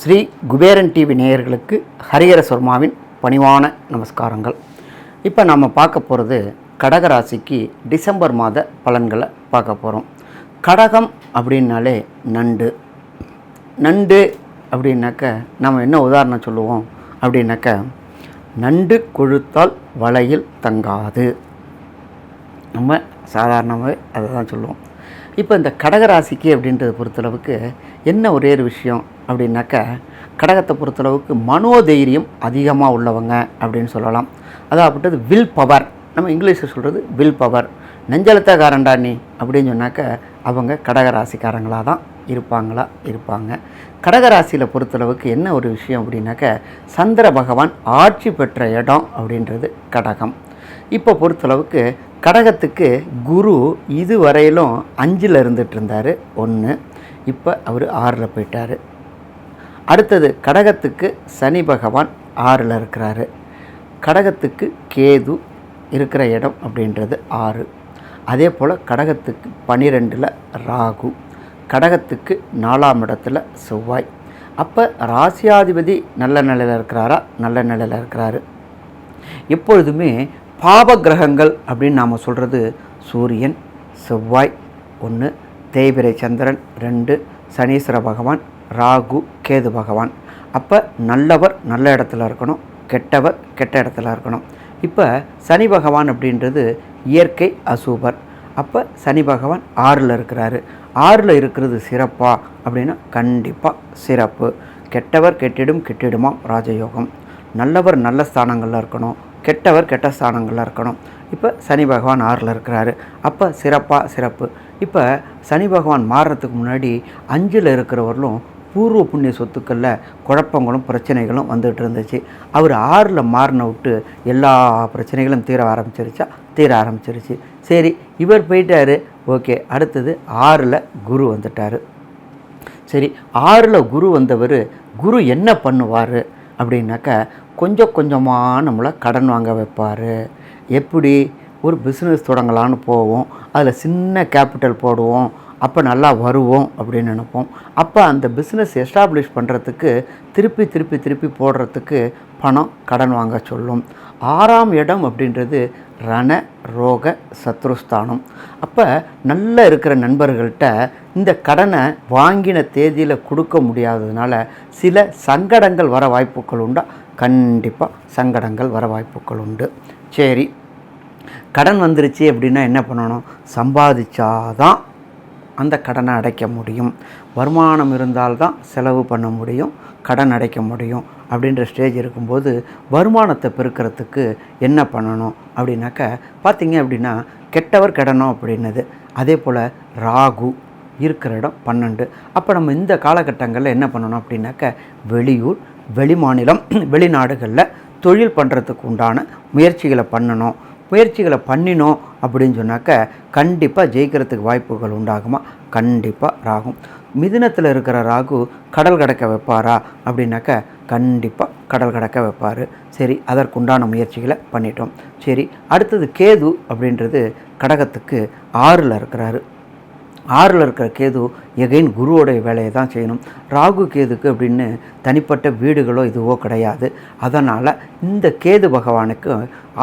Sri Kuberan TV நேயர்களுக்கு ஹரிஹர சர்மாவின் பணிவான நமஸ்காரங்கள். இப்போ நம்ம பார்க்க போகிறது கடகராசிக்கு டிசம்பர் மாத பலன்களை பார்க்க போகிறோம் கடகம் அப்படின்னாலே நண்டு. நண்டு அப்படின்னாக்க நம்ம என்ன உதாரணம் சொல்லுவோம்? அப்படின்னாக்க நண்டு கொழுத்தால் வலையில் தங்காது. நம்ம சாதாரணமாகவே அதை தான் சொல்லுவோம். இப்போ இந்த கடகராசிக்கு அப்படின்றத பொறுத்தளவுக்கு என்ன ஒரே ஒரு விஷயம் அப்படின்னாக்கா கடகத்தை பொறுத்தளவுக்கு மனோதைரியம் அதிகமாக உள்ளவங்க அப்படின்னு சொல்லலாம். அதாவது வில் பவர் நம்ம இங்கிலீஷில் சொல்கிறது வில் பவர் நெஞ்சலத்தக்காரண்டா நீ அப்படின்னு சொன்னாக்க அவங்க கடகராசிக்காரங்களாக தான் இருப்பாங்களா? இருப்பாங்க. கடகராசியில் பொறுத்தளவுக்கு என்ன ஒரு விஷயம் அப்படின்னாக்க சந்திர பகவான் ஆட்சி பெற்ற இடம் அப்படின்றது கடகம். இப்போ பொறுத்தளவுக்கு கடகத்துக்கு குரு இதுவரையிலும் அஞ்சில் இருந்துட்டு இருந்தார் ஒன்று இப்போ அவர் ஆறில் போயிட்டார். அடுத்தது கடகத்துக்கு சனி பகவான் ஆறில் இருக்கிறாரு. கடகத்துக்கு கேது இருக்கிற இடம் அப்படின்றது ஆறு. அதே போல் கடகத்துக்கு பனிரெண்டில் ராகு கடகத்துக்கு நாலாம் இடத்துல செவ்வாய். அப்போ ராசியாதிபதி நல்ல நிலையில் இருக்கிறாரா? நல்ல நிலையில் இருக்கிறாரு. எப்பொழுதுமே பாப கிரகங்கள் அப்படின்னு நாம் சொல்கிறது சூரியன் செவ்வாய் ஒன்று தேய்பிரை சந்திரன் ரெண்டு சனீஸ்வர பகவான் ராகு கேது பகவான். அப்போ நல்லவர் நல்ல இடத்துல இருக்கணும் கெட்டவர் கெட்ட இடத்துல இருக்கணும். இப்போ சனி பகவான் அப்படின்றது இயற்கை அசூபர். அப்போ சனி பகவான் ஆறில் இருக்கிறாரு. ஆறில் இருக்கிறது சிறப்பா அப்படின்னா கண்டிப்பாக சிறப்பு. கெட்டவர் கெட்டிடும் கெட்டிடுமாம் ராஜயோகம். நல்லவர் நல்ல ஸ்தானங்களில் இருக்கணும். கெட்டவர் கெட்ட ஸ்தானங்களில் இருக்கணும். இப்போ சனி பகவான் ஆறில் இருக்கிறாரு. அப்போ சிறப்பாக சிறப்பு. இப்போ சனி பகவான் மாறுறதுக்கு முன்னாடி அஞ்சில் இருக்கிறவர்களும் பூர்வ புண்ணிய சொத்துக்களில் குழப்பங்களும் பிரச்சனைகளும் வந்துகிட்டு இருந்துச்சு. அவர் ஆறில் மாறின விட்டு எல்லா பிரச்சனைகளும் தீர ஆரம்பிச்சிருச்சா? தீர ஆரம்பிச்சிருச்சு. சரி இவர் போயிட்டாரு. ஓகே அடுத்தது ஆறில் குரு வந்துட்டார். சரி ஆறில் குரு வந்தவர் குரு என்ன பண்ணுவார்? அப்படின்னாக்கா கொஞ்சம் கொஞ்சமாக நம்மளை கடன் வாங்க வைப்பார். எப்படி? ஒரு பிஸ்னஸ் தொடங்கலான்னு போவோம். அதில் சின்ன கேபிட்டல் போடுவோம். அப்போ நல்லா வருவோம் அப்படின்னு நினைப்போம். அப்போ அந்த பிஸ்னஸ் எஸ்டாப்ளிஷ் பண்ணுறதுக்கு திருப்பி திருப்பி திருப்பி போடுறதுக்கு பணம் கடன் வாங்க சொல்லும். ஆறாம் இடம் அப்படின்றது ரண ரோக சத்ருஸ்தானம். அப்போ நல்ல இருக்கிற நண்பர்கள்ட்ட இந்த கடனை வாங்கின தேதியில் கொடுக்க முடியாததுனால சில சங்கடங்கள் வர வாய்ப்புகள் உண்டா? கண்டிப்பாக சங்கடங்கள் வர வாய்ப்புகள் உண்டு. சரி கடன் வந்துருச்சு அப்படின்னா என்ன பண்ணணும்? சம்பாதிச்சாதான் அந்த கடனை அடைக்க முடியும். வருமானம் இருந்தால்தான் செலவு பண்ண முடியும் கடன் அடைக்க முடியும் அப்படின்ற ஸ்டேஜ் இருக்கும்போது வருமானத்தை பெருக்கிறதுக்கு என்ன பண்ணணும் அப்படின்னாக்க பார்த்தீங்க அப்படின்னா கெட்டவர் கடனோ அப்படின்னது. அதே போல் ராகு இருக்கிற இடம் பன்னெண்டு. அப்போ நம்ம இந்த காலகட்டங்களில் என்ன பண்ணணும் அப்படின்னாக்க வெளியூர் வெளிமாநிலம் வெளிநாடுகளில் தொழில் பண்ணுறதுக்கு உண்டான முயற்சிகளை பண்ணணும். முயற்சிகளை பண்ணினோம் அப்படின்னு சொன்னாக்க கண்டிப்பாக ஜெயிக்கிறதுக்கு வாய்ப்புகள் உண்டாகுமா? கண்டிப்பாக ராகும் மிதினத்தில் இருக்கிற ராகு கடல் கடக்க வைப்பாரா? அப்படின்னாக்க கண்டிப்பாக கடல் கடக்க வைப்பார். சரி அதற்குண்டான முயற்சிகளை பண்ணிட்டோம். சரி அடுத்தது கேது அப்படின்றது கடகத்துக்கு ஆறில் இருக்கிறாரு. ஆறில் இருக்கிற கேது எகைன் குருவோடைய வேலையை தான் செய்யணும். ராகு கேதுக்கு அப்படின்னு தனிப்பட்ட வீடுகளோ இதுவோ கிடையாது. அதனால் இந்த கேது பகவானுக்கு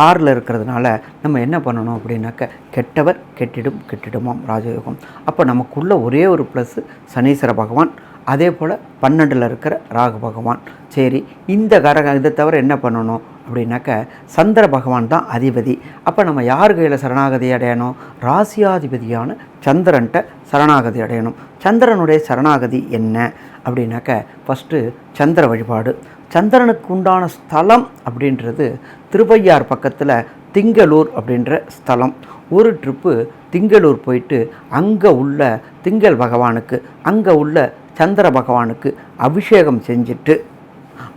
ஆறில் இருக்கிறதுனால நம்ம என்ன பண்ணணும் அப்படின்னாக்க கெட்டவர் கெட்டிடும் கெட்டிடுமாம் ராஜயோகம். அப்போ நமக்குள்ள ஒரே ஒரு ப்ளஸ்ஸு சனீஸ்வர பகவான் அதே போல் பன்னெண்டில் இருக்கிற ராகு பகவான். சரி இந்த கரகம் இதை தவிர என்ன பண்ணணும் அப்படின்னாக்க சந்திர பகவான் தான் அதிபதி. அப்போ நம்ம யார் கையில் சரணாகதி அடையணும்? ராசியாதிபதியான சந்திரன்ட்ட சரணாகதி அடையணும். சந்திரனுடைய சரணாகதி என்ன அப்படின்னாக்க ஃபஸ்ட்டு சந்திர வழிபாடு. சந்திரனுக்கு உண்டான ஸ்தலம் அப்படின்றது திருவையார் பக்கத்தில் திங்களூர் அப்படின்ற ஸ்தலம். ஒரு ட்ரிப்பு திங்களூர் போயிட்டு அங்கே உள்ள திங்கள் பகவானுக்கு அங்கே உள்ள சந்திர பகவானுக்கு அபிஷேகம் செஞ்சுட்டு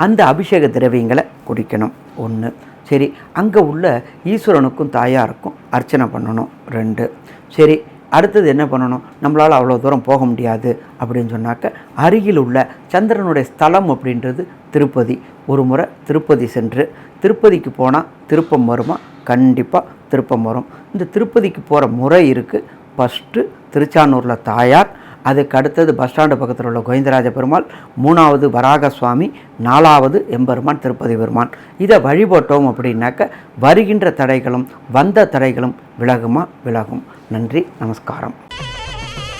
அந்த அபிஷேக திரவியங்களை குடிக்கணும். ஒன்று சரி அங்கே உள்ள ஈஸ்வரனுக்கும் தாயாருக்கும் அர்ச்சனை பண்ணணும். ரெண்டு. சரி அடுத்தது என்ன பண்ணணும்? நம்மளால் அவ்வளோ தூரம் போக முடியாது அப்படின்னு சொன்னாக்க அருகில் உள்ள சந்திரனுடைய ஸ்தலம் அப்படின்றது திருப்பதி. ஒரு முறை திருப்பதி சென்று திருப்பதிக்கு போனால் திருப்பம் வருமா? கண்டிப்பாக திருப்பம் வரும். இந்த திருப்பதிக்கு போகிற முறை இருக்குது ஃபஸ்ட்டு திருச்சானூரில் தாயார் அதுக்கு அடுத்தது பஸ் ஸ்டாண்டு பக்கத்தில் உள்ள கோவிந்தராஜ பெருமாள் மூணாவது வராக சுவாமி நாலாவது எம்பெருமான் திருப்பதி பெருமான். இதை வழிபட்டோம் அப்படின்னாக்க வருகின்ற தடைகளும் வந்த தடைகளும் விலகுமா? விலகும். நன்றி நமஸ்காரம்.